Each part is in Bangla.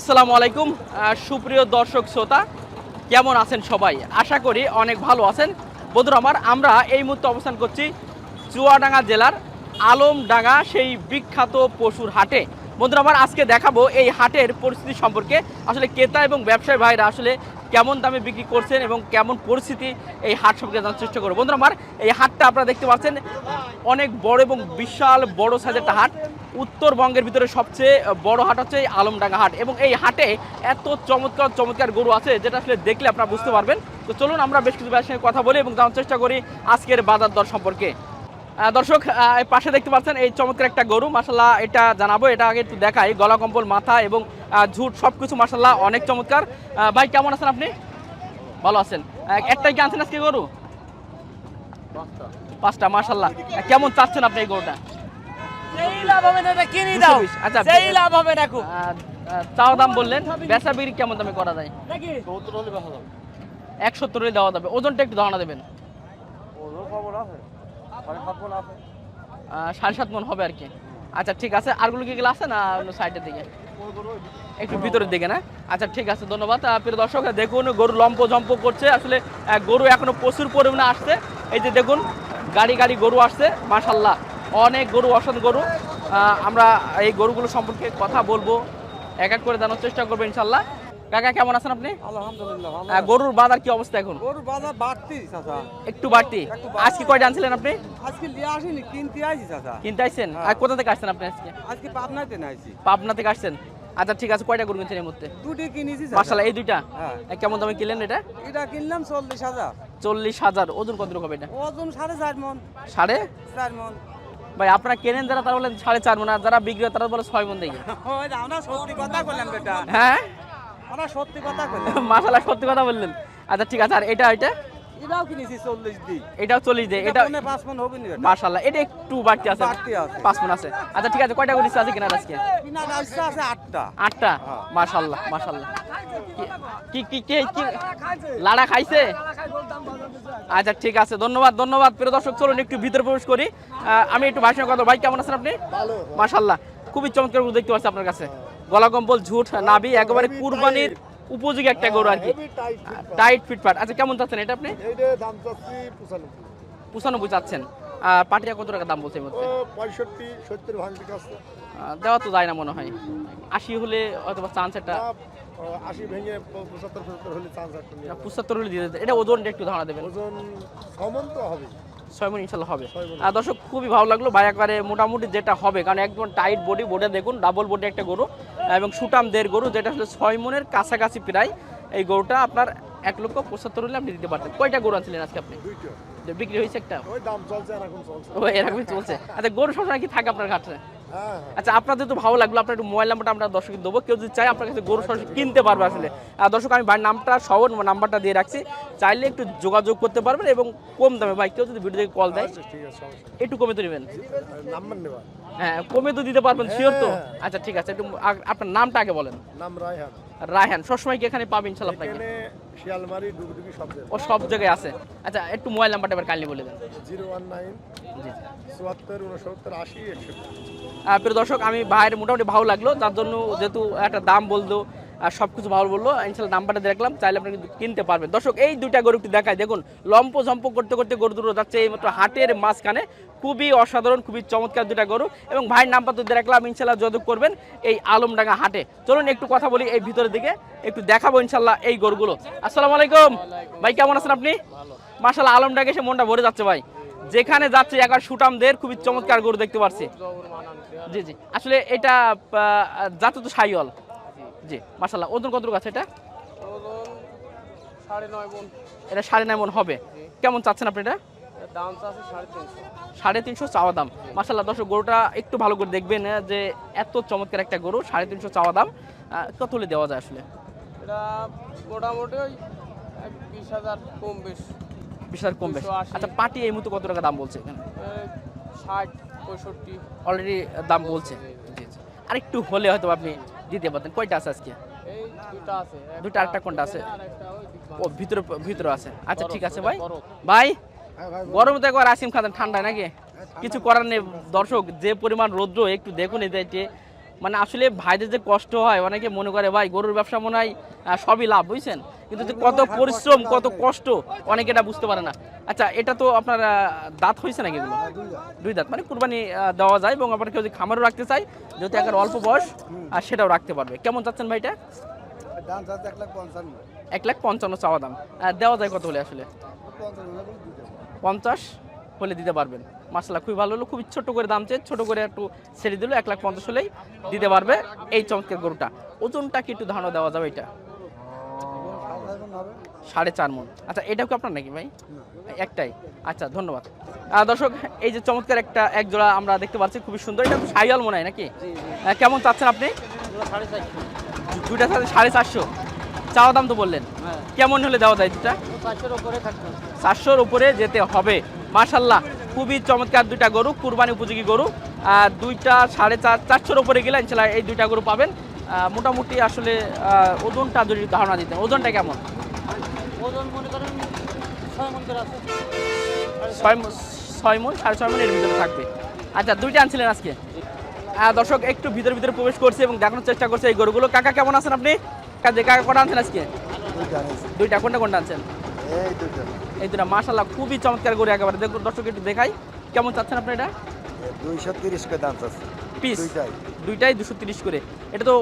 আসসালামু আলাইকুম সুপ্রিয় দর্শক শ্রোতা, কেমন আছেন সবাই? আশা করি অনেক ভালো আছেন। বন্ধুরা আমার, আমরা এই মুহূর্তে অবস্থান করছি চুয়াডাঙ্গা জেলার আলমডাঙ্গা, সেই বিখ্যাত পশুর হাটে। বন্ধুরা আমার, আজকে দেখাবো এই হাটের পরিস্থিতি সম্পর্কে। আসলে ক্রেতা এবং ব্যবসায়ী ভাইরা আসলে কেমন দামে বিক্রি করছেন এবং কেমন পরিস্থিতি এই হাট সম্পর্কে জানার চেষ্টা করব। বন্ধুরা আমার, এই হাটটা আপনারা দেখতে পাচ্ছেন, অনেক বড় এবং বিশাল বড় সাইজের একটা হাট। উত্তরবঙ্গের ভিতরে সবচেয়ে বড় হাট হচ্ছে এই আলমডাঙ্গা হাট। এবং এই হাটে এত চমৎকার চমৎকার গরু আছে যেটা আসলে দেখলে আপনারা বুঝতে পারবেন। তো চলুন আমরা বেশ কিছু ভাইয়ের কথা বলি এবং জানার চেষ্টা করি আজকের বাজার দর সম্পর্কে। দর্শক পাশে দেখতে পাচ্ছেন এই চমৎকার একটা গরু। মাসাল্লাহ এটা জানাব, এটা আগে একটু দেখাই। গলা, কম্বল, মাথা এবং ঝুট সব কিছু মাসাল্লাহ অনেক চমৎকার। ভাই, কেমন আছেন আপনি? ভালো আছেন। একটাই কি আনছেন আজকে গরু? পাঁচটা। মাসাল্লাহ কেমন চাচ্ছেন আপনি এই গরুটা? সেই লাভ হবে না এটা কিনে দাও। আচ্ছা। সেই লাভ হবে না খুব আহ, আহ, দাম বললেন। বেচা বিক্রি কেমন দামে করা যায়? নাকি এক সত্তরে দেওয়া যাবে। ওজনটা একটু ধারণা দেবেন। সাড়ে সাত মন হবে আর কি। আচ্ছা ঠিক আছে। আরগুলো কি গেলে আছে না সাইডের দিকে? একটু ভিতরের দিকে না? আচ্ছা ঠিক আছে ধন্যবাদ। প্রিয় দর্শক দেখুন গরু লম্প জম্প করছে। আসলে গরু এখনও প্রচুর পরিমাণে আসছে। এই যে দেখুন গাড়ি গাড়ি গরু আসছে। মাশাল্লাহ অনেক গরু অসৎ গরু। আমরা এই গরুগুলো সম্পর্কে কথা বলব। এক এক করে জানার চেষ্টা করব ইনশাল্লাহ। কাকা কেমন আছেন আপনি? আলহামদুলিল্লাহ গরুর বাজার কি অবস্থা এখন? গরুর বাজার বাড়তি চাচা। একটু বাড়তি। আজকে কয়টা আনছিলেন আপনি? আজকে আসিনি কিনতে আইছি চাচা। কিনতে আসছেন? হ্যাঁ। আর কোথা থেকে আসছেন আপনি আজকে? আজকে পাবনাতে আইছি পাবনা থেকে আসছেন। আচ্ছা ঠিক আছে কয়টা গরু কিনছেন এই মুহূর্তে? দুটি কিনেছি চাচা। এই দুইটা? হ্যাঁ। কেমন দামে কিনলেন এটা? এটা কিনলাম চল্লিশ হাজার। চল্লিশ হাজার। ওজন কত রকম এটা? ওজন সাড়ে চার মন। সাড়ে? চার মন। ভাই আপনারা কেনেন যারা তারা বলেন সাড়ে চার মন আর যারা বিক্রি হয় তারা বলে ছয় মন দেখে। হ্যাঁ? সত্যি কথা বললাম। মাসালা সত্যি কথা বললেন। আচ্ছা ঠিক আছে আর এটা এটা? এটাও কিনেছি চল্লিশ দিই এটাও এটা পাঁচ মন হবে নি এটা একটু বাড়তি আছে? বাড়তি আছে। পাঁচ মন আছে। আচ্ছা ঠিক আছে কয়টা আছে কিনার আজকে? কিনা আছে কি কি কি কি লাড়া খাইছে। আচ্ছা ঠিক আছে ধন্যবাদ ধন্যবাদ। প্রিয় দর্শক চলুন একটু ভিতরে প্রবেশ করি। আমি একটু ভাষণ কথা ভাই কেমন আছেন আপনি? মাশাল্লাহ খুবই চমৎকার দেখতে পাচ্ছি আপনার কাছে। গলা কম্বল ঝুট নাবি একেবারে কুরবানির উপযোগী একটা গরু আর কি। টাইট ফিটফাট আচ্ছা কেমন চাচ্ছেন এটা আপনি? পঁচানব্বই। চাচ্ছেন। আর পাটিয়া কত টাকা দাম বলছে পঁয়ষট্টি সত্তর দেওয়া তো যায় না মনে হয়। আশি হলে হয়তো চান্স একটা আশি ভেঙে পঁচাত্তর পঁচাত্তর হলে চান্স একটা পঁচাত্তর হলে দিয়ে এটা ওজনটা একটু ধারণা দেবেন। ওজন তো হবে। ছয় মন ইনশাল্লাহ হবে। আর দর্শক খুবই ভালো লাগল। ভাই একবারে মোটামুটি যেটা হবে কারণ একদম টাইট বডি বোর্ডে দেখুন ডাবল বডি একটা গরু। এবং সুটাম দেড় গরু যেটা আসলে ছয় মনের কাছাকাছি প্রায় এই গরুটা আপনার এক লক্ষ পঁচাত্তর হলে আপনি দিতে পারতেন। কয়টা গরু আনছিলেন আজকে আপনি? যে বিক্রি হয়েছে একটা? এরকমই চলছে। আচ্ছা গরু সবসময় কি থাকে আপনার ঘাটে? আচ্ছা আপনার যেহেতু ভালো লাগল আপনার একটু মোবাইল নাম্বারটা আমরা দর্শক দেবো। কেউ যদি চায় আপনার কাছে গরু সরাসরি কিনতে পারবে আসলে। আর দর্শক আমি ভাই নামটা সহ নাম্বারটা দিয়ে রাখছি। চাইলে একটু যোগাযোগ করতে পারবেন এবং কম দামে ভাই কেউ যদি ভিডিও থেকে কল দেয় আচ্ছা। একটু কমে তো নেবেন। নাম্বার নেবা হ্যাঁ কমে তো দিতে পারবেন শিওর তো? হ্যাঁ। আচ্ছা ঠিক আছে একটু আপনার নামটা আগে বলেন। নাম রায়হান। রায়হান সবসময় কি এখানে পাবেন ইনশাল্লাহ আপনাকে? শিয়ালমারি ডুগডুগি সব জায়গায়। ও সব জায়গায় আছে। আচ্ছা একটু মোবাইল নাম্বারটা এবার কাইন্ডলি বলে দেন। জিরো ওয়ান নাইন জি। চুয়াত্তর উনসত্তর আশি একশো। প্রিয় দর্শক আমি ভাইয়ের মোটামুটি ভালো লাগল। তার জন্য যেহেতু একটা দাম বলল আর সব কিছু ভালো বলল, ইনশাল্লাহ নাম্বারটা দেখলাম চাইলে আপনি কিন্তু পারবেন। দর্শক, এই দুইটা গরু একটু দেখায় দেখুন, লম্প ঝম্প করতে করতে গরু দুটো যাচ্ছে এই মাত্র হাটের মাঝখানে। খুবই অসাধারণ, খুবই চমৎকার দুটা গরু। এবং ভাইয়ের নাম্বার তো দেখলাম ইনশাল্লাহ যোগাযোগ করবেন এই আলমডাঙ্গা হাটে। চলুন একটু কথা বলি এই ভিতরের দিকে, একটু দেখাবো ইনশাল্লাহ এই গরুগুলো। আসসালামু আলাইকুম। ভাই, কেমন আছেন আপনি? মাসাল্লাহ আলমডাঙ্গা এসে মনটা ভরে যাচ্ছে ভাই। যেখানে যাচ্ছে একবার সুটামদের, খুবই চমৎকার গরু দেখতে পাচ্ছি জি জি। আসলে এটা জাত তো সাইওয়াল। জি মাসাল্লাহ ওজন কত আছে এটা? এটা সাড়ে নয় মন হবে। কেমন চাচ্ছেন আপনি এটা? সাড়ে তিনশো। চাওয়া দাম। মাসাল্লাহ দর্শক গরুটা একটু ভালো করে দেখবেন যে এত চমৎকার একটা গরু সাড়ে তিনশো চাওয়া দাম। কত হলে দেওয়া যায় আসলে? এটা মোটামুটি ওই বিশ হাজার কম বেশ। বিশ হাজার কম বেশ। আচ্ছা পাটি এই মুহূর্তে কত টাকা দাম বলছে এখানে? ষাট পঁয়ষট্টি। অলরেডি দাম বলছে। জি জি। আর একটু হলে হয়তো আপনি দিতে পারতেন। কয়টা আছে আজকে? এই দুটা আছে। আরেকটা কোনটা আছে? ও ভিতরে ভিতরে আছে। আচ্ছা ঠিক আছে ভাই। ভাই গরম গরমে তো একবার আসিম খাতেন ঠান্ডায় নাকি? কিছু করার নেই। দর্শক যে পরিমাণ রৌদ্র একটু দেখুন এই যে মানে আসলে ভাইদের যে কষ্ট হয় অনেকে মনে করে ভাই গরুর ব্যবসা মনে হয় সবই লাভ বুঝছেন? কিন্তু যে কত পরিশ্রম কত কষ্ট অনেকে এটা বুঝতে পারে না। আচ্ছা এটা তো আপনার দাঁত হয়েছে নাকি এগুলো? দুই দাঁত। মানে কুরবানি দেওয়া যায় এবং আপনার কেউ যদি খামারও রাখতে চাই যদি একের অল্প বয়স আর সেটাও রাখতে পারবে। কেমন চাচ্ছেন ভাইটা এক লাখ পঞ্চান্ন। চাওয়া দাম। দেওয়া যায় কত হলে আসলে। পঞ্চাশ হলে দিতে পারবেন। মাসালা খুবই ভালো হলো। খুবই ছোট করে দাম চেয়ে ছোট করে একটু ছেড়ে দিল এক লাখ পঞ্চাশ হলেই দিতে পারবে এই চমৎকার গরুটা। ওজনটা কি একটু ধারণা দেওয়া যাবে এটা? সাড়ে চার মন। আচ্ছা এটাও কি আপনার নাকি ভাই? একটাই। আচ্ছা ধন্যবাদ। দর্শক এই যে চমৎকার একটা এক জোড়া আমরা দেখতে পাচ্ছি খুবই সুন্দর। এটা সাইয়াল মনে হয় নাকি? কেমন চাচ্ছেন আপনি? দুইটা সাথে সাড়ে চারশো। চাওয়া দাম তো বললেন। হ্যাঁ। কেমন হলে দেওয়া যায় দুটা চারশোর উপরে চারশোর উপরে যেতে হবে। মাশাল্লাহ খুবই চমৎকার দুইটা গরু কুরবানি উপযোগী গরু। আর দুইটা সাড়ে চার চারশোর উপরে গেলে ইনশাল্লাহ এই দুইটা গরু পাবেন। মোটামুটি আসলে ওজনটা যদি ধারণা দিতেন ওজনটা কেমন? ওজন মনে করেন ছয় মন আছে। ছয় মন সাড়ে ছয় মনের ভিতরে থাকবে। আচ্ছা দুইটা আনছিলেন আজকে? দর্শক একটু ভিতরে ভিতরে প্রবেশ করছে এবং দেখানোর চেষ্টা করছে এই গরুগুলো। কাকা কেমন আছেন আপনি? কাজে কাকা কটা আনছেন আজকে? দুইটা কোনটা কোনটা আনছেন? এই দুটা মাশাল্লাহ খুবই চমৎকার গরু একেবারে। দেখুন দর্শক একটু দেখাই। কেমন চাচ্ছেন আপনি এটা? দুইশো তিরিশ করে দাম চাচ্ছে। পিস দুইটাই। দুশো তিরিশ করে। এটা তো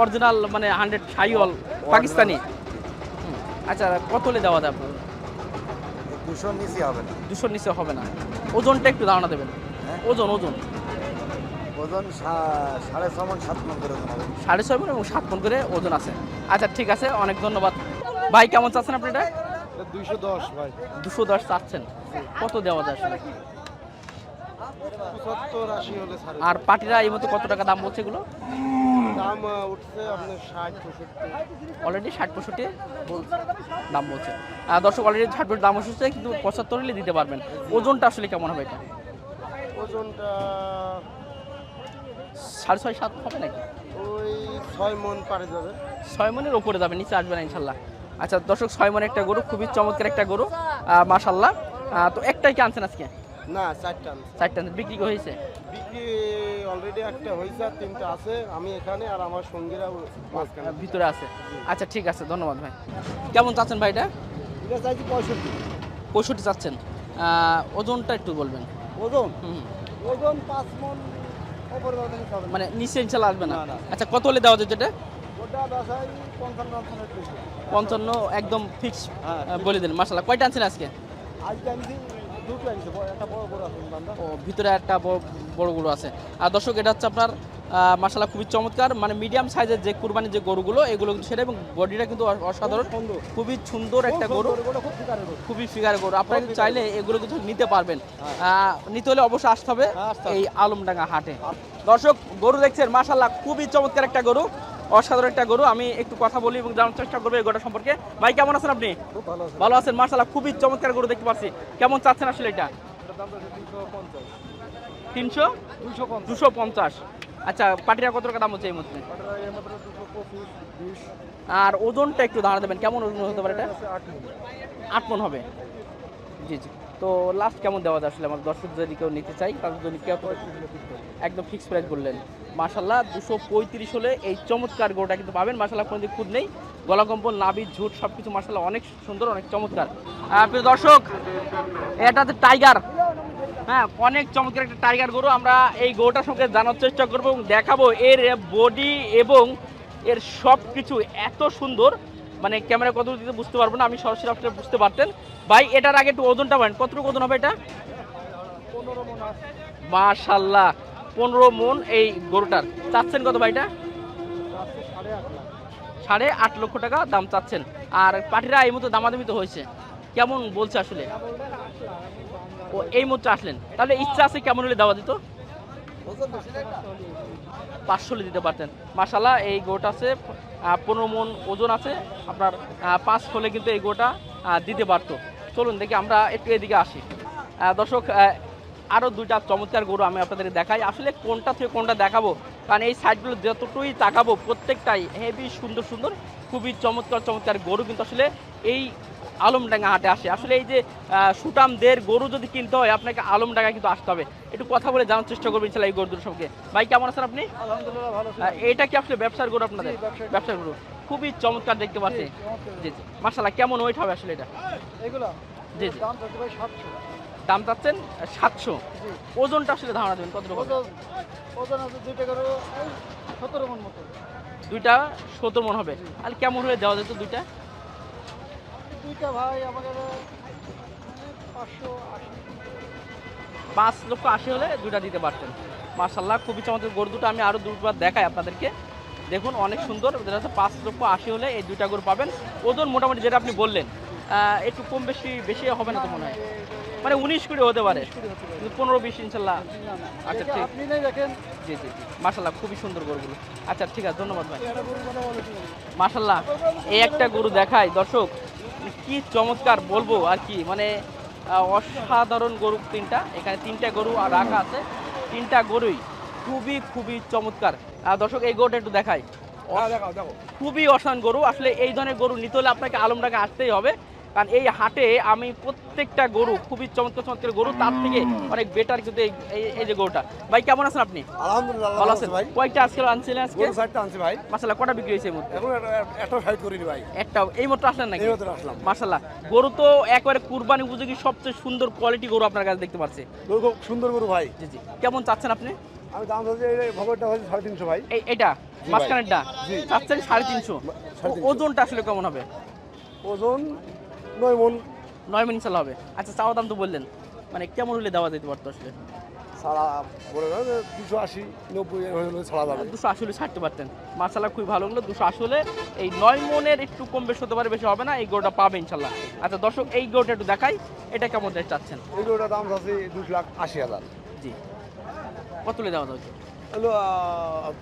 অরিজিনাল মানে হান্ড্রেড সাইওয়াল পাকিস্তানি। আচ্ছা কত হলে দেওয়া আপনার দুশো নিচে হবে না। দুশোর নিচে হবে না। ওজনটা একটু ধারণা দেবেন। হ্যাঁ? ওজন ওজন। ওজন সাড়ে ছ মন সাত মন করে ওজন সাড়ে ছয় মণ এবং সাত মন করে ওজন আছে। আচ্ছা ঠিক আছে অনেক ধন্যবাদ। ভাই কেমন চাচ্ছেন আপনি এটা? দুইশো দশ ভাই। দুশো দশ চাচ্ছেন? কত দেওয়া যায় আসলে? আর পাটিরা এই মতো কত টাকা দাম বলছে এগুলো? দাম উঠছে আপনার ষাট পঁয়ষট্টি। অলরেডি ষাট পঁয়ষট্টি দাম বলছে। দর্শক অলরেডি ষাট পঁয়ষট্টি দাম হচ্ছে কিন্তু পঁচাত্তর হলে দিতে পারবেন। ওজনটা আসলে কেমন হবে এটা? ওজনটা সাড়ে ছয় সাত হবে নাকি? ওই ছয় মন পারে যাবে। ছয় মনের ওপরে যাবে নিচে আসবে না ইনশাল্লাহ। আচ্ছা দর্শক ছয় মনে একটা গরু খুবই চমৎকার একটা গরু মাশাল্লাহ তো একটাই কি আনছেন আজকে? না চারটা। চারটা। বিক্রি হয়েছে? বিক্রি অলরেডি একটা হয়েছে আর তিনটা আছে। আমি এখানে আর আমার সঙ্গীরা ভিতরে আছে। আচ্ছা ঠিক আছে ধন্যবাদ ভাই। কেমন চাচ্ছেন ভাইটা এটা? চাইছি পঁয়ষট্টি। পঁয়ষট্টি চাচ্ছেন। ওজনটা একটু বলবেন। ওজন? ওজন পাঁচ মন মানে নিচে ইনশাল্লাহ আসবে না। আচ্ছা কত হলে দেওয়া ওটা বাসায় পঞ্চান্ন একদম ফিক্স হ্যাঁ, বলে দিন মাসাল্লাহ কয়টা আনছেন আজকে? ও ভিতরে একটা বড় গরু আছে। আর দর্শক এটা হচ্ছে আপনার মাসালা খুবই চমৎকার। মানে মিডিয়াম সাইজের যে কুরবানির যে গরুগুলো এগুলো কিন্তু সেটা এবং বডিটা কিন্তু অসাধারণ। খুবই সুন্দর একটা গরু। খুবই ফিগার গরু। আপনারা কিন্তু চাইলে এগুলো কিন্তু নিতে পারবেন। হ্যাঁ। নিতে হলে অবশ্যই আসতে হবে হ্যাঁ, আসতে হবে। এই আলমডাঙ্গা হাটে। দর্শক গরু দেখছেন মাসাল্লাহ খুবই চমৎকার একটা গরু। অসাধারণ একটা গরু আমি একটু কথা বলি এবং জানার চেষ্টা করব এই গরুটা সম্পর্কে। ভাই কেমন আছেন আপনি? ভালো আছে। ভালো আছেন মাসাল্লাহ খুবই চমৎকার গরু দেখতে পাচ্ছি। কেমন চাচ্ছেন আসলে এটা? তিনশো দুশো পঞ্চাশ। আচ্ছা পাটিরা কত টাকা দাম হচ্ছে এই মধ্যে আর ওজনটা একটু দাঁড়া দেবেন কেমন ওজন হতে পারে এটা? আট মন। হবে। জি জি। তো লাস্ট কেমন দেওয়া যায় আসলে? আমার দর্শক যদি কেউ নিতে চাই তাদের জন্য কেউ একদম ফিক্স প্রাইস বললেন? মাসাল্লাহ দুশো পঁয়ত্রিশ হলে এই চমৎকার গরুটা কিন্তু পাবেন। মাসাল্লাহ কোনো দিক খুদ নেই। গলা কম্পন নাবি ঝুট সব কিছু মাসাল্লাহ অনেক সুন্দর অনেক চমৎকার। প্রিয় দর্শক এটা হচ্ছে টাইগার। হ্যাঁ অনেক চমৎকার একটা টাইগার গরু। আমরা এই গরুটার সঙ্গে জানার চেষ্টা করব এবং দেখাবো এর বডি এবং এর সব কিছু এত সুন্দর। মানে ক্যামেরা কত দিতে বুঝতে পারব না আমি সরাসরি আপনারা বুঝতে পারতেন। ভাই এটার আগে একটু ওজনটা বলেন। কতটুকু ওজন হবে এটা? মাশাল্লাহ পনেরো মন এই গরুটার। চাচ্ছেন কত ভাইটা? সাড়ে আট লক্ষ টাকা দাম চাচ্ছেন। আর পাটিরা এই মতো দামাদামি তো হয়েছে। কেমন বলছে আসলে? ও এই মতো আসলেন। তাহলে ইচ্ছা আছে কেমন হলে দেওয়া দিত? পাঁচশো দিতে পারতেন। মাশাল্লাহ এই গোটা আছে পনেরো মন ওজন আছে। আপনার পাঁচ হলে কিন্তু এই গোটা দিতে পারতো। চলুন দেখি আমরা একটু এদিকে আসি। দর্শক আরও দুইটা চমৎকার গরু আমি আপনাদের দেখাই। আসলে কোনটা থেকে কোনটা দেখাবো? কারণ এই সাইডগুলো যতটুকুই তাকাবো প্রত্যেকটাই হেভি সুন্দর সুন্দর খুবই চমৎকার চমৎকার গরু কিন্তু আসলে এই আলমডাঙ্গা হাটে আসে। আসলে এই যে সুটামদের গরু যদি কিনতে হয় আপনাকে আলমডাঙ্গা কিন্তু আসতে হবে। একটু কথা বলে জানার চেষ্টা করবেন ইনশাল্লাহ এই গরু দুটোর সঙ্গে ভাই কেমন আছেন আপনি? আলহামদুলিল্লাহ ভালো এটা কি আসলে ব্যবসার গরু আপনাদের? ব্যবসার- ব্যবসার গরু। খুবই চমৎকার দেখতে পাচ্ছি। জি জি মাসাল্লাহ কেমন ওয়েট হবে আসলে এটা? এগুলো? জি জি। দাম চাচ্ছেন সাতশো ওজনটা আসলে ধারণা দেবেন কত ওজন আছে দুইটা করে সতেরো মন মতো দুইটা মন হবে আর কেমন হলে দেওয়া যেত দুইটা দুইটা ভাই আমাদের পাঁচশো আশি পাঁচ লক্ষ আশি হলে দুইটা দিতে পারতেন মার্শাল্লাহ খুবই চমৎকার গরু দুটো আমি আরও দুবার দেখাই আপনাদেরকে দেখুন অনেক সুন্দর যেটা হচ্ছে পাঁচ লক্ষ আশি হলে এই দুইটা গরু পাবেন ওজন মোটামুটি যেটা আপনি বললেন একটু কম বেশি বেশি হবে না তো মনে হয় মানে উনিশ কুড়ি হতে পারে। পনেরো বিশ ইনশাল্লাহ। আচ্ছা ঠিক। আপনি দেখেন। জি জি জি। মার্শাল্লাহ খুবই সুন্দর গরুগুলো। আচ্ছা ঠিক আছে ধন্যবাদ ভাই? মার্শাল্লাহ এই একটা গরু দেখায় দর্শক মানে কি চমৎকার বলব আর কি মানে অসাধারণ গরু তিনটা। এখানে তিনটা গরু আর রাখা আছে। তিনটা গরুই খুবই খুবই চমৎকার। আহ, দর্শক এই গরুটা একটু দেখাই। খুবই অসাধারণ গরু। আসলে এই ধরনের গরু নিতে হলে আপনাকে আলমডাঙ্গে আসতেই হবে। কারণ এই হাটে আমি প্রত্যেকটা গরু খুবই চমৎকার চমৎকার গরু তার থেকে অনেক বেটার কিন্তু এই- যে গরুটা। ভাই কেমন আছেন আপনি? আলহামদুলিল্লাহ ভালো আছেন? কয়েকটা আজকে আনছিলেন আজকে? গরু সাইডটা আনছি ভাই। মাসাল্লাহ কটা বিক্রি হয়েছে এই মুহূর্তে? এখন একটা ফাইট করিনি ভাই। একটা এই মাত্র আসলেন নাকি? এই মাত্র আসলাম। মাশাল্লাহ গরু তো একবারে কুরবানি উপযোগী সবচেয়ে সুন্দর কোয়ালিটি গরু আপনার কাছে দেখতে পাচ্ছি। গরু খুব সুন্দর গরু ভাই। জি জি। কেমন চাচ্ছেন আপনি? আমি দাম চাচ্ছি এই হচ্ছে সাড়ে তিনশো ভাই। এই এটা ভাই। মাঝখানেরটা? চাচ্ছেন সাড়ে তিনশো। ওজনটা আসলে কেমন হবে? ওজন নয় মন। নয় মিনিট চালা হবে। আচ্ছা চাওয়া দাম তো বললেন। মানে কেমন হলে দেওয়া যেতে পারতো আসলে? সারা বলে দুশো আশি নব্বই ছাড়া যাবে দুশো আশি হলে ছাড়তে পারতেন। মার্শাল্লাহ খুবই ভালো হলো। দুশো আশি হলে এই নয় মনের একটু কম বেশি হতে পারে বেশি হবে না। এই গরুটা পাবে ইনশাল্লাহ। আচ্ছা দর্শক এই গরুটা একটু দেখাই। এটা কেমন রেট চাচ্ছেন? এই গরুটার দাম চাচ্ছি দুশো লাখ আশি হাজার। জি। কত হলে দেওয়া যাবে? হলো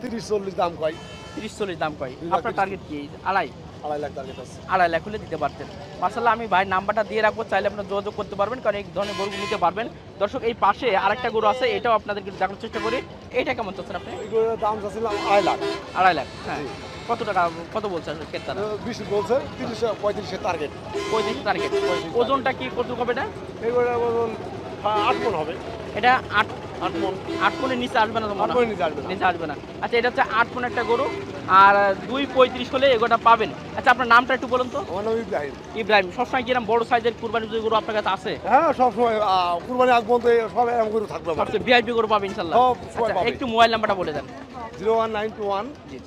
তিরিশ চল্লিশ দাম কয়। তিরিশ চল্লিশ দাম কয়। আপনার টার্গেট কি? আড়াই। আড়াই লাখ টার্গেট আছে। আড়াই লাখ হলে দিতে পারতেন। মাসাল্লাহ আমি ভাই নাম্বারটা দিয়ে রাখব চাইলে আপনারা যোগাযোগ করতে পারবেন কারণ এই ধরনের গরু নিতে পারবেন। দর্শক এই পাশে আরেকটা গরু আছে এটাও আপনাদেরকে দেখানোর চেষ্টা করি। এটা কেমন চাচ্ছেন আপনি? এই গরুটার দাম চাচ্ছিলাম আড়াই লাখ। আড়াই লাখ হ্যাঁ। কত টাকা কত বলছে ক্রেতারা? বিশ বলছে তিরিশ পঁয়ত্রিশের টার্গেট পঁয়ত্রিশ টার্গেট ওজনটা কি কত হবে এটা? এই গরুটার ওজন আট মন হবে। এটা আট আট মনের নিচে আসবে না নিচে আসবে নিচে আসবে না। আচ্ছা এটা হচ্ছে আট মন একটা গরু আর দুই পঁয়ত্রিশ হলে এগোটা পাবেন। আচ্ছা আপনার নামটা একটু বলুন তো। আমার নাম ইব্রাহিম। ইব্রাহিম সবসময় কিরম বড় সাইজের কুরবানি গরু আপনার কাছে আছে? হ্যাঁ সবসময় কুরবানি আগ পর্যন্ত এই সব এরকম গরু থাকবে সবচেয়ে ভিআইপি পাবেন ইনশাল্লাহ। আচ্ছা, পাবে। একটু মোবাইল নাম্বারটা বলে দেন। Zero one nine two one জি।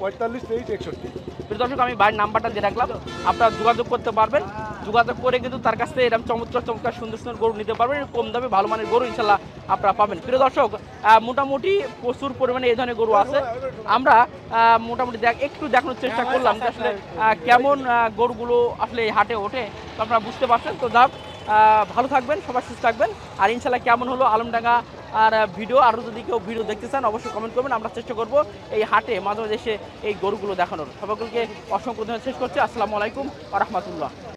পঁয়তাল্লিশ তেইশ একষট্টি। প্রিয় দর্শক আমি বাড়ির নাম্বারটা দিয়ে রাখলাম। আপনারা যোগাযোগ করতে পারবেন। যোগাযোগ করে কিন্তু তার কাছ থেকে এরকম চমৎকার চমৎকার সুন্দর সুন্দর গরু নিতে পারবেন। কম দামে ভালো মানের গরু ইনশাল্লাহ আপনারা পাবেন। প্রিয় দর্শক মোটামুটি প্রচুর পরিমাণে এই ধরনের গরু আছে। আমরা মোটামুটি দেখ একটু দেখানোর চেষ্টা করলাম যে আসলে কেমন গরুগুলো আসলে এই হাটে ওঠে তো আপনারা বুঝতে পারছেন। তো যাক ভালো থাকবেন সবাই সুস্থ থাকবেন। আর ইনশাল্লাহ কেমন হলো আলমডাঙ্গা আর ভিডিও আরও যদি কেউ ভিডিও দেখতে চান, অবশ্যই কমেন্ট করবেন। আমরা চেষ্টা করব এই হাটে মাঝে মাঝে এসে এই গরুগুলো দেখানোর। সবাইকে অসংখ্য শেষ করছি। আসসালামু আলাইকুম আ রহমতুল্লাহ।